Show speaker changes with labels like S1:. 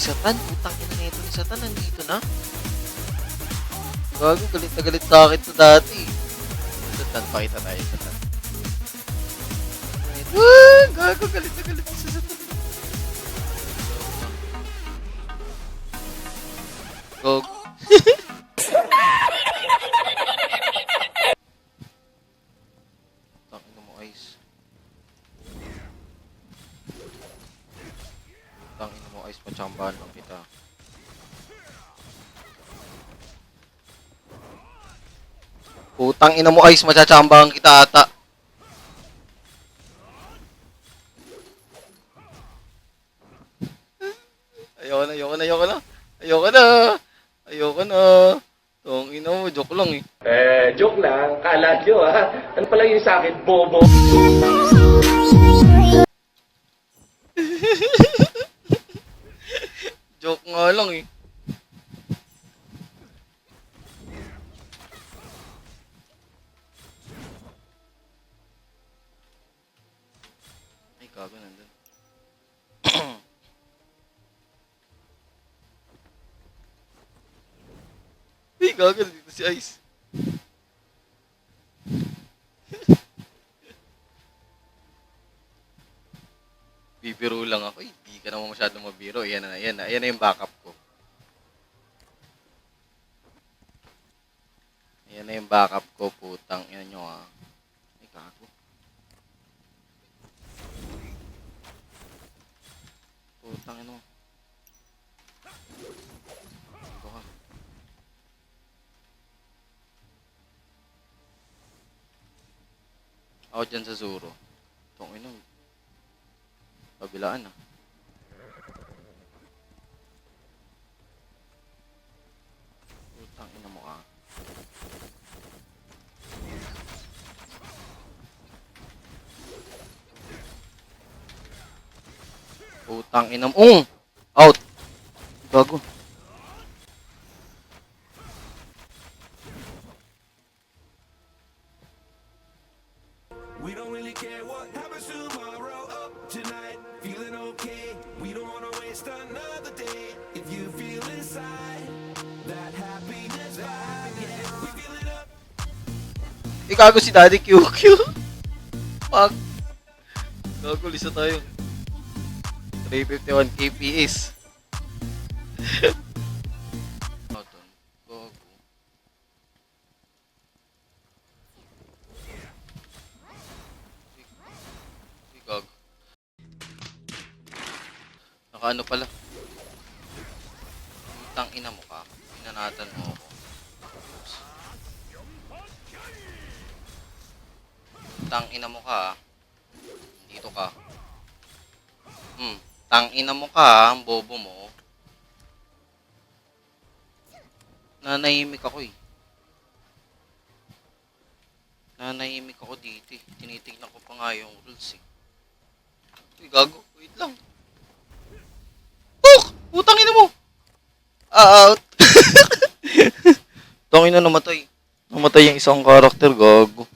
S1: Satan, putang ina nito ni Satan, nandito na. Gago, galit na galit sa akin to dati. Satan, pakita tayo, Satan. Ah, gago, galit na galit sa Satan. Gog. Pachambahan lang kita. Putang ina mo, Ice, machachambahan kita ata. Ayoko na, ayoko na, ayoko na. Ayoko na. Ayoko na. Tong ina mo, joke lang eh.
S2: Eh, joke lang. Kala nyo, ha? Ano pala yung sa akin? Bobo.
S1: Nga lang eh. Ay, gago nandun. Ay, gago dito si Ice. Bibiro lang ako. Hindi ka naman masyadong mabiro. Yan na, yan na. Yan na yung backup ko. Yan na yung backup ko, putang. Yan nyo ah. Ay, kago. Putang ino. Ito ka. Ako dyan sa Zuro. Itong ino. Kabilaan ah. Putang ina mo ah. Putang ina mo. Mm! Out! Gago.
S3: We don't really care what happens tomorrow.
S1: Eh, gago si Daddy QQ. Fuck. Gago, lisa tayo. 351 KPS. Nakaano pala. Putang ina mo ka. Pinanatan mo ako. Tang ina mo ka. ah. Dito ka. Hmm. Tang ina mo ka, ah, ang bobo mo. Nanahimik ako eh. Nanahimik ako dito eh. Tinitignan ko pa nga yung rules eh. Uy, gago. Wait lang. Tuk! Putang ina out! Tangina namatay. Namatay yung isang karakter, gago.